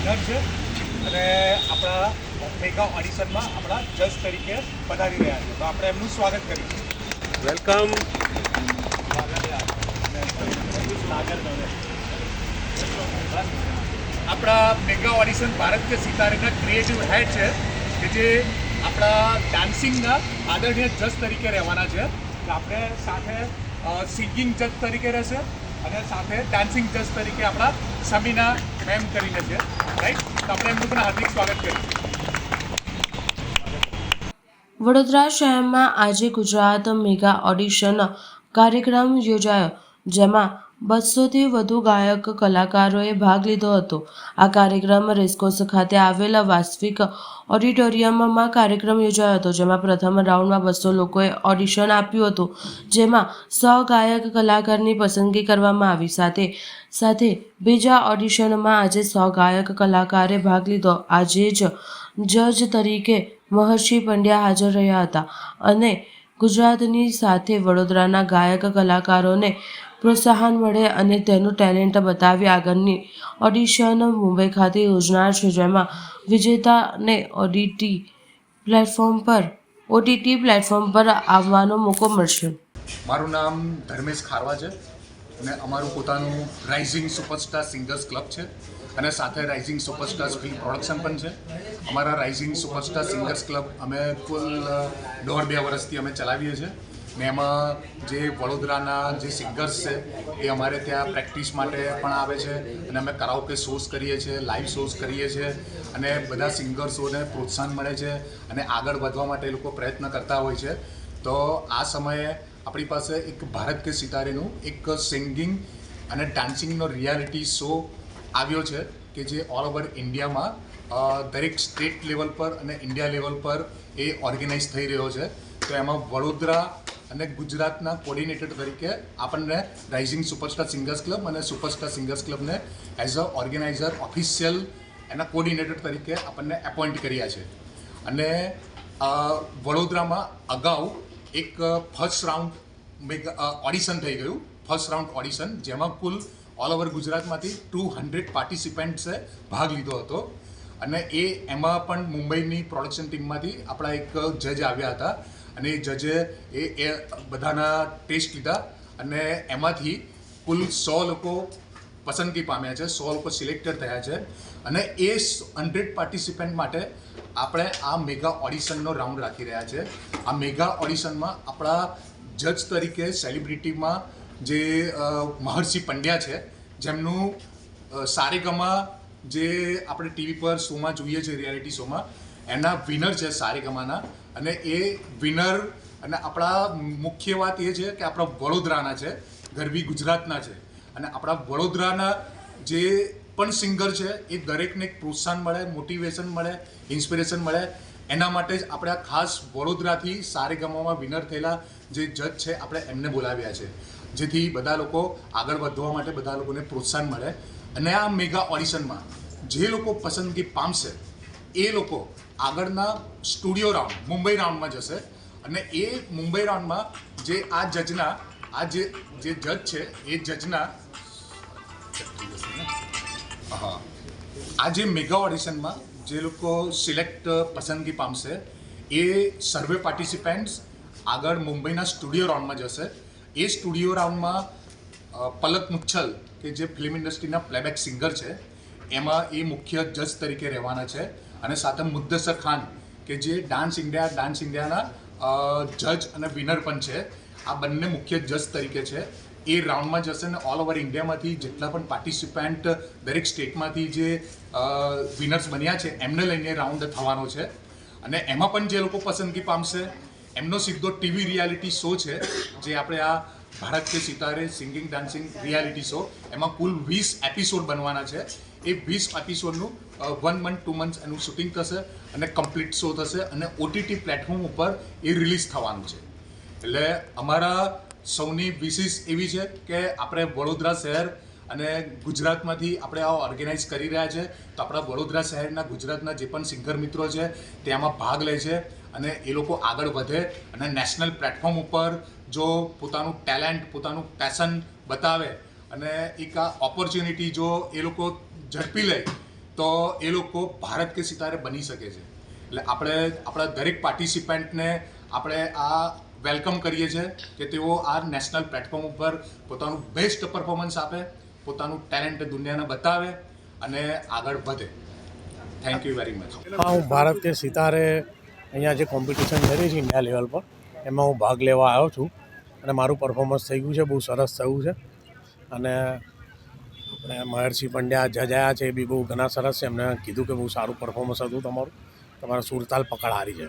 છે. અને આપણા મેગા ઓડિશનમાં આપણા જજ તરીકે પધારી રહ્યા છે. તો આપણે એમનું સ્વાગત કરીશું વેલકમ. આપણા મેગા ઓડિશન ભારત કે સિતારેના ક્રિએટિવ હેડ છે કે જે આપણા ડાન્સિંગના આદરણીય જજ તરીકે રહેવાના છે. આપણે સાથે સિંગિંગ જજ તરીકે રહેશે. અને સાથે ડાન્સિંગ જજ તરીકે આપણા સમીના મેમ કરીને છે. રાઈટ તો આપણે એમનું પણ હાર્દિક સ્વાગત કરીશું વડોદરા શહેરમાં આજે ગુજરાત મેગા ઓડિશન કાર્યક્રમ યોજાયો, જેમાં બસોથી વધુ ગાયક કલાકારોએ ભાગ લીધો હતો. આ કાર્યક્રમ રેસકોર્સ ખાતે આવેલા વાસ્તવિક ઓડિટોરિયમમાં કાર્યક્રમ યોજાયો હતો, જેમાં પ્રથમ રાઉન્ડમાં બસો લોકોએ ઓડિશન આપ્યું હતું, જેમાં સો ગાયક કલાકારની પસંદગી કરવામાં આવી. સાથે સાથે બીજા ઓડિશનમાં આજે સો ગાયક કલાકારે ભાગ લીધો. આજે જ જજ તરીકે મહર્ષિ પંડ્યા હાજર રહ્યા હતા અને ગુજરાતની સાથે વડોદરાના ગાયક કલાકારોને પ્રોત્સાહન મળે અને તેનું ટેલેન્ટ બતાવી આગળની ઓડિશન મુંબઈ ખાતે યોજનાર છે, જેમાં વિજેતાને ઓડિટી પ્લેટફોર્મ પર, ઓટીટી પ્લેટફોર્મ પર આવવાનો મોકો મળશે. મારું નામ ધર્મેશ ખારવા છે. અને અમારું પોતાનું રાઇઝિંગ સુપરસ્ટાર સિંગર્સ ક્લબ છે. અને સાથે રાઇઝિંગ સુપરસ્ટાર્સ ફિલ્મ પ્રોડક્શન પણ છે. અમારા રાઇઝિંગ સુપરસ્ટાર સિંગર્સ ક્લબ અમે કુલ દોઢ બે વર્ષથી અમે ચલાવીએ છીએ. ને એમાં જે વડોદરાના જે સિંગર્સ છે, એ અમારે ત્યાં પ્રેક્ટિસ માટે પણ આવે છે અને અમે કરાઓકે શોઝ કરીએ છીએ લાઈવ શોઝ કરીએ છીએ અને બધા સિંગર્સોને પ્રોત્સાહન મળે છે અને આગળ વધવા માટે એ લોકો પ્રયત્ન કરતા હોય છે. તો આ સમયે આપણી પાસે એક ભારત કે સિતારેનું એક સિંગિંગ અને ડાન્સિંગનો રિયાલિટી શો આવ્યો છે કે જે ઓલ ઓવર ઇન્ડિયામાં દરેક સ્ટેટ લેવલ પર અને ઇન્ડિયા લેવલ પર એ ઓર્ગેનાઇઝ થઈ રહ્યો છે. તો એમાં વડોદરા અને ગુજરાતના કોર્ડિનેટર તરીકે આપણને રાઇઝિંગ સુપરસ્ટાર સિંગર્સ ક્લબ અને સુપરસ્ટાર સિંગર્સ ક્લબને એઝ અ ઓર્ગેનાઇઝર ઓફિશિયલ એના કોર્ડિનેટર તરીકે આપણને એપોઇન્ટ કર્યા છે. અને વડોદરામાં અગાઉ એક ફર્સ્ટ રાઉન્ડ મેગા ઓડિશન થઈ ગયું. ફર્સ્ટ રાઉન્ડ ઓડિશન જેમાં કુલ ઓલ ઓવર ગુજરાતમાંથી ટુ હંડ્રેડ પાર્ટિસિપન્ટ્સે ભાગ લીધો હતો. અને એ એમાં પણ મુંબઈની પ્રોડક્શન ટીમમાંથી આપણા એક જજ આવ્યા હતા. અને એ જજે એ એ બધાના ટેસ્ટ લીધા અને એમાંથી કુલ સો લોકો પસંદગી પામ્યા છે, સો લોકો સિલેક્ટેડ થયા છે અને એ હંડ્રેડ પાર્ટિસિપન્ટ માટે આપણે આ મેગા ઓડિશનનો રાઉન્ડ રાખી રહ્યા છે. આ મેગા ઓડિશનમાં આપણા જજ તરીકે સેલિબ્રિટીમાં જે મહર્ષિ પંડ્યા છે, જેમનું સારેગામા જે આપણે ટીવી પર શોમાં જોઈએ છે, રિયાલિટી શોમાં એના વિનર છે સારેગામાના અને એ વિનર અને આપણા મુખ્ય વાત એ છે કે આપણા વડોદરાના છે, ગરવી ગુજરાતના છે. અને આપણા વડોદરાના જે પણ સિંગર છે, એ દરેકને પ્રોત્સાહન મળે મોટિવેશન મળે ઇન્સ્પિરેશન મળે. એના માટે જ આપણે ખાસ વડોદરાથી સારેગામામાં વિનર થયેલા જે જજ છે, આપણે એમને બોલાવ્યા છે. જેથી બધા લોકો આગળ વધવા માટે બધા લોકોને પ્રોત્સાહન મળે. અને આ મેગા ઓડિશનમાં જે લોકો પસંદગી પામશે એ લોકો આગળના સ્ટુડિયો રાઉન્ડ, મુંબઈ રાઉન્ડમાં જશે. અને એ મુંબઈ રાઉન્ડમાં જે આ જજના, આ જે જે જજ છે, એ જજના હા. આ જે મેગા ઓડિશનમાં જે લોકો સિલેક્ટ પસંદગી પામશે, એ સર્વે પાર્ટિસિપેન્ટ્સ આગળ મુંબઈના સ્ટુડિયો રાઉન્ડમાં જશે. એ સ્ટુડિયો રાઉન્ડમાં પલક મુચ્છલ, કે જે ફિલ્મ ઇન્ડસ્ટ્રીના પ્લેબેક સિંગર છે, એમાં એ મુખ્ય જજ તરીકે રહેવાના છે. અને સાથે મુદ્દસર ખાન, કે જે ડાન્સ ઇન્ડિયા, ડાન્સ ઇન્ડિયાના જજ અને વિનર પણ છે. આ બંને મુખ્ય જજ તરીકે છે. એ રાઉન્ડમાં જશે ને ઓલ ઓવર ઇન્ડિયામાંથી જેટલા પણ પાર્ટિસિપન્ટ દરેક સ્ટેટમાંથી જે વિનર્સ બન્યા છે, એમને લઈને રાઉન્ડ થવાનો છે. અને એમાં પણ જે લોકો પસંદગી પામશે, એમનો સીધો ટીવી રિયાલિટી શો છે, જે આપણે આ Bharat ke Sitare singing dancing reality show એમાં કુલ વીસ એપિસોડ બનવાના છે. એ વીસ એપિસોડનું વન મંથ ટુ મંથ્સ એનું શૂટિંગ થશે અને કમ્પ્લીટ શો થશે અને ઓટીટી પ્લેટફોર્મ ઉપર એ રિલીઝ થવાનું છે. એટલે અમારા સૌની વિશિષ એવી છે કે આપણે વડોદરા શહેર અને ગુજરાતમાંથી આપણે આ ઓર્ગેનાઇઝ કરી રહ્યા છે. તો આપણા વડોદરા શહેરના ગુજરાતના જે પણ સિંગર મિત્રો છે તે આમાં ભાગ લે છે અને એ લોકો આગળ વધે અને નેશનલ પ્લેટફોર્મ ઉપર જો પોતાનું ટેલેન્ટ પોતાનું પેશન બતાવે અને એક આ ઓપોર્ચ્યુનિટી જો એ લોકો ઝડપી લે, તો એ લોકો ભારત કે સિતારે બની શકે છે. એટલે આપણે આપણા દરેક પાર્ટિસિપન્ટને આપણે આ વેલકમ કરીએ છીએ કે તેઓ આ નેશનલ પ્લેટફોર્મ ઉપર પોતાનું બેસ્ટ પરફોર્મન્સ આપે, પોતાનું ટેલેન્ટ દુનિયાને બતાવે અને આગળ વધે. થેન્ક યુ વેરી મચ હા હું ભારત કે સિતારે અહીંયા જે કોમ્પિટિશન કરી છે ઇન્ડિયા લેવલ પર, એમાં હું ભાગ લેવા આવ્યો છું અને મારું પરફોર્મન્સ થઈ ગયું છે, બહુ સરસ થયું છે. અને આપણે મહર્ષિ પંડ્યા જજાયા છે એ બી બહુ ઘણા સરસ છે. એમને કીધું કે બહુ સારું પરફોર્મન્સ હતું તમારું. તમારા સુરતાલ પકડ હારી છે.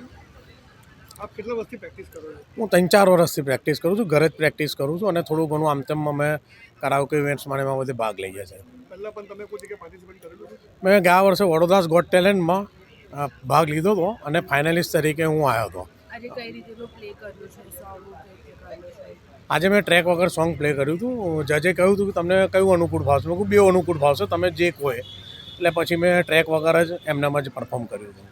આપ કેટલા વર્ષથી પ્રેક્ટિસ કરો છો? હું ત્રણ ચાર વર્ષથી પ્રેક્ટિસ કરું છું ઘરે જ પ્રેક્ટિસ કરું છું અને થોડું ઘણું આમ તેમ અમે કરાવકે ઇવેન્ટ્સમાં એમાં બધે ભાગ લઈએ છીએ. પહેલાં પણ તમે કોઈ જગ્યાએ પાર્ટિસિપેટ કરેલું છે? મેં ગયા વર્ષે વડોદરાસ ગોટ ટેલેન્ટમાં ભાગ લીધો હતો અને ફાઇનલિસ્ટ તરીકે હું આવ્યો હતો. આજે મેં ટ્રેક વગર સોંગ પ્લે કર્યું હતું. જજે કહ્યું હતું કે તમને કયું અનુકૂળ ભાવશે? મેં બે અનુકૂળ ભાવશે તમે જે કહો એટલે પછી મેં ટ્રેક વગર જ એમનામ જ પરફોર્મ કર્યું હતું.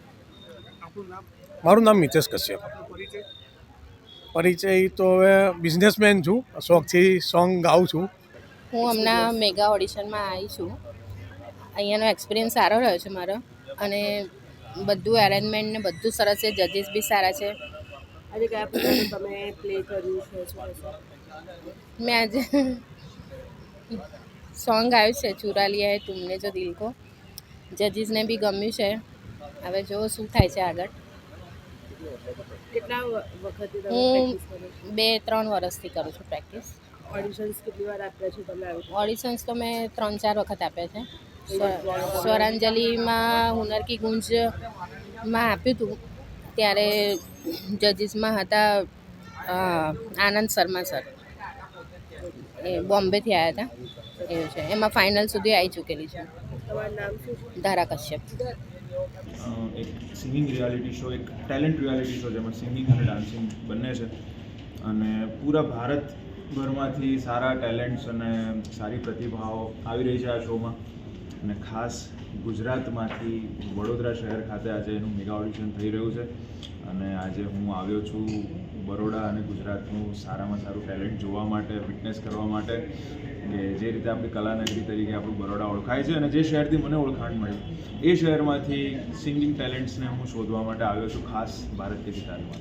મારું નામ મિતેશ કશ્યપ. પરિચય? પરિચય તો હવે બિઝનેસમેન છું. શોખથી સોંગ ગાઉં છું. હું હમણાં મેગા ઓડિશનમાં આવી છું. અહીંયાનો એક્સપિરિયન્સ સારો રહ્યો છે મારો. અને બધું એરેન્જમેન્ટ ને બધું સરસ છે. જજીસ બી સારા છે. આજે કયા પ્રકારનું તમે પ્લે કર્યું છે શું કહેશો? મેં આજે સોંગ આવ્યું છે ચુરા લિયા હે તુમને જો દિલ કો. જજીસને બી ગમ્યું છે. હવે જો શું થાય છે આગળ. કેટલા વ- વખતથી તમે હું પ્રેક્ટિસ કરો છો? બે ત્રણ વર્ષથી કરું છું પ્રેક્ટિસ ઓડિશન્સ કેટલી વાર આપ્યા છે તમે આવી ઓડિશન્સ તો મેં ત્રણ ચાર વખત આપ્યા છે. સ્વ- સ્વરાંજલિમાં હુનર કી ગુંજમાં આપ્યું હતું ત્યારે જજીસમાં હતા આનંદ શર્મા સર. એ બોમ્બેથી આવ્યા હતા. એવું છે. એમાં ફાઇનલ સુધી આવી ચૂકેલી છે. તમારું નામ શું છે? ધારા કશ્યપ. એક સિંગિંગ રિયાલિટી શો એક ટેલેન્ટ રિયાલિટી શો જેમાં સિંગિંગ અને ડાન્સિંગ બંને છે. અને પૂરા ભારતભરમાંથી સારા ટેલેન્ટ્સ અને સારી પ્રતિભાઓ આવી રહી છે આ શોમાં અને ખાસ ગુજરાતમાંથી વડોદરા શહેર ખાતે આજે એનું મેગા ઓડિશન થઈ રહ્યું છે. અને આજે હું આવ્યો છું બરોડા અને ગુજરાતનું સારામાં સારું ટેલેન્ટ જોવા માટે ફિટનેસ કરવા માટે, કે જે રીતે આપણી કલાનગરી તરીકે આપણું બરોડા ઓળખાય છે અને જે શહેરથી મને ઓળખાણ મળી, એ શહેરમાંથી સિંગિંગ ટેલેન્ટ્સને હું શોધવા માટે આવ્યો છું, ખાસ ભારત કે માટે